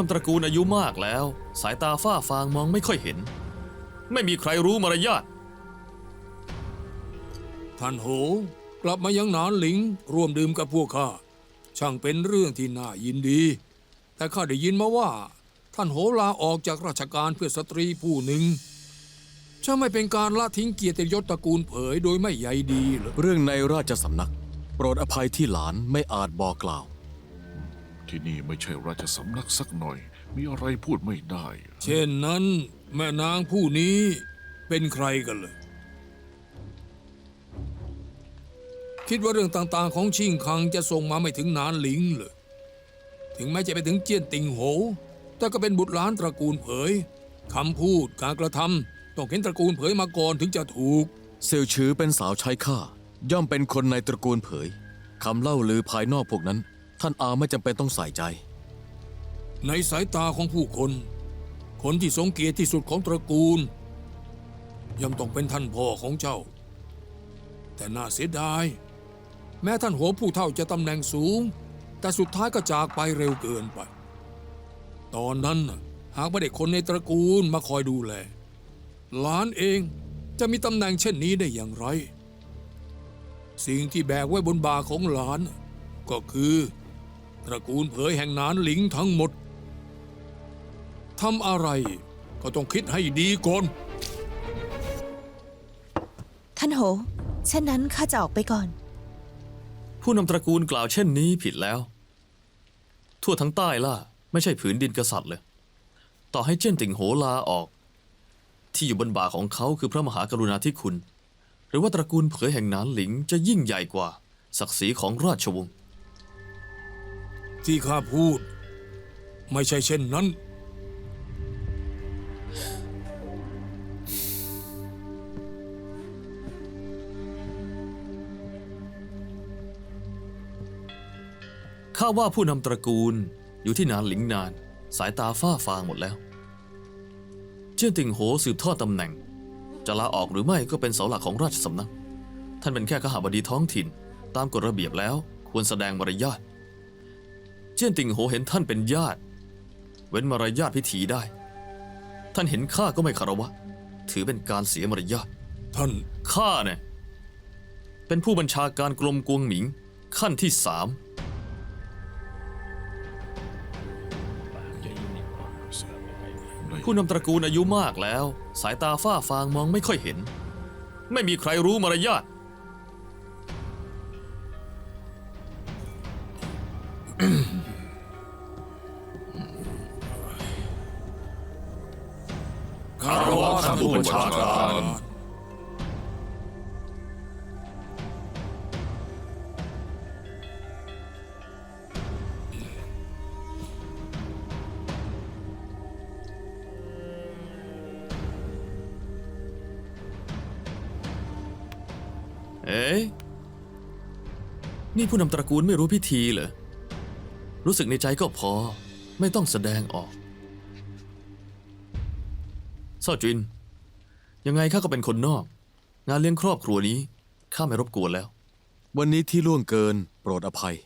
นำตระกูลอายุมากแล้ว สายตาฝ้าฟางมองไม่ค่อยเห็น ไม่มีใครรู้มารยาทท่านโหกลับมายังหนานหลิงร่วมดื่มกับพวกข้าช่างเป็นเรื่องที่น่ายินดี แต่ข้าได้ยินมาว่า ท่านโหลาออกจากราชการเพื่อสตรีผู้หนึ่งจะไม่เป็นการละทิ้งเกียรติยศตระกูลเผยโดยไม่ใยดีเหรอเรื่องในราชสำนัก โปรดอภัยที่หลานไม่อาจบอกกล่าว ที่นี่ไม่ใช่ราชสำนักสักหน่อย มีอะไรพูดไม่ได้ เช่นนั้น แม่นางผู้นี้เป็นใครกันเลย คิดว่าเรื่องต่างๆ ของชิงคังจะส่งมาไม่ถึงนานหลิงเลยถึงแม้จะไปถึงเจี้ยนติงโห แต่ก็เป็นบุตรหลานตระกูลเผยคำพูดการกระทำต้องเห็นตระกูลเผยมาก่อนถึงจะถูก เซลชือเป็นสาวใช้ข้าย่อมเป็นคนในตระกูลเผยคำเล่าลือภายนอกพวกนั้น ท่านอาไม่จำเป็นต้องใส่ใจ ในสายตาของผู้คน คนที่ทรงเกียรติที่สุดของตระกูลย่อมต้องเป็นท่านพ่อของเจ้า แต่น่าเสียดาย แม้ท่านหัวผู้เท่าจะตำแหน่งสูง แต่สุดท้ายก็จากไปเร็วเกินไป ตอนนั้นหากไม่ได้คนในตระกูลมาคอยดูแล หลานเองจะมีตำแหน่งเช่นนี้ได้อย่างไร สิ่งที่แบกไว้บนบ่าของหลาน ก็คือ ระกูลเผยแห่งนานหลิงทั้งหมดทำอะไรก็ต้องคิดให้ดีก่อนท่านโหเช่นนั้นข้าจะออกไปก่อน ผู้นำตระกูลกล่าวเช่นนี้ผิดแล้ว ทั่วทั้งใต้ล่ะ ไม่ใช่ผืนดินกษัตริย์เลย ต่อให้เจี้ยนติ่งโหลาออก ที่อยู่บนบ่าของเขาคือพระมหากรุณาธิคุณ หรือว่าตระกูลเผยแห่งหนานหลิงจะยิ่งใหญ่กว่า ศักดิ์ศรีของราชวงศ์ ที่ข้าพูด ไม่ใช่เช่นนั้น ข้าว่าผู้นำตระกูลอยู่ที่นานหลิงนาน สายตาฝ้าฟางหมดแล้ว เจี้ยนติ่งโหสืบทอดตำแหน่ง จะลาออกหรือไม่ก็เป็นเสาหลักของราชสำนัก ท่านเป็นแค่ขหาบดีท้องถิ่น ตามกฎระเบียบแล้ว ควรแสดงมารยาท จี้ยนติ่งโหเห็นท่านเป็นญาติ เว้นมารยาทพิธีได้ ท่านเห็นข้าก็ไม่คารวะ ถือเป็นการเสียมารยาทท่านข้าเนี่ยเป็นผู้บัญชาการกรมกวงหมิง ขั้นที่สามผู้นำตระกูลอายุมากแล้ว สายตาฝ้าฟางมองไม่ค่อยเห็น ไม่มีใครรู้มารยาท วท่านผู้บัญชาการเอ๊ะนี่ผู้นำตระกูลไม่รู้พิธีเหรอ รู้สึกในใจก็พอ ไม่ต้องแสดงออก เศร้าจิน ยังไงข้าก็เป็นคนนอก งานเลี้ยงครอบครัวนี้ข้าไม่รบกวนแล้ว วันนี้ที่ล่วงเกินโปรดอภัย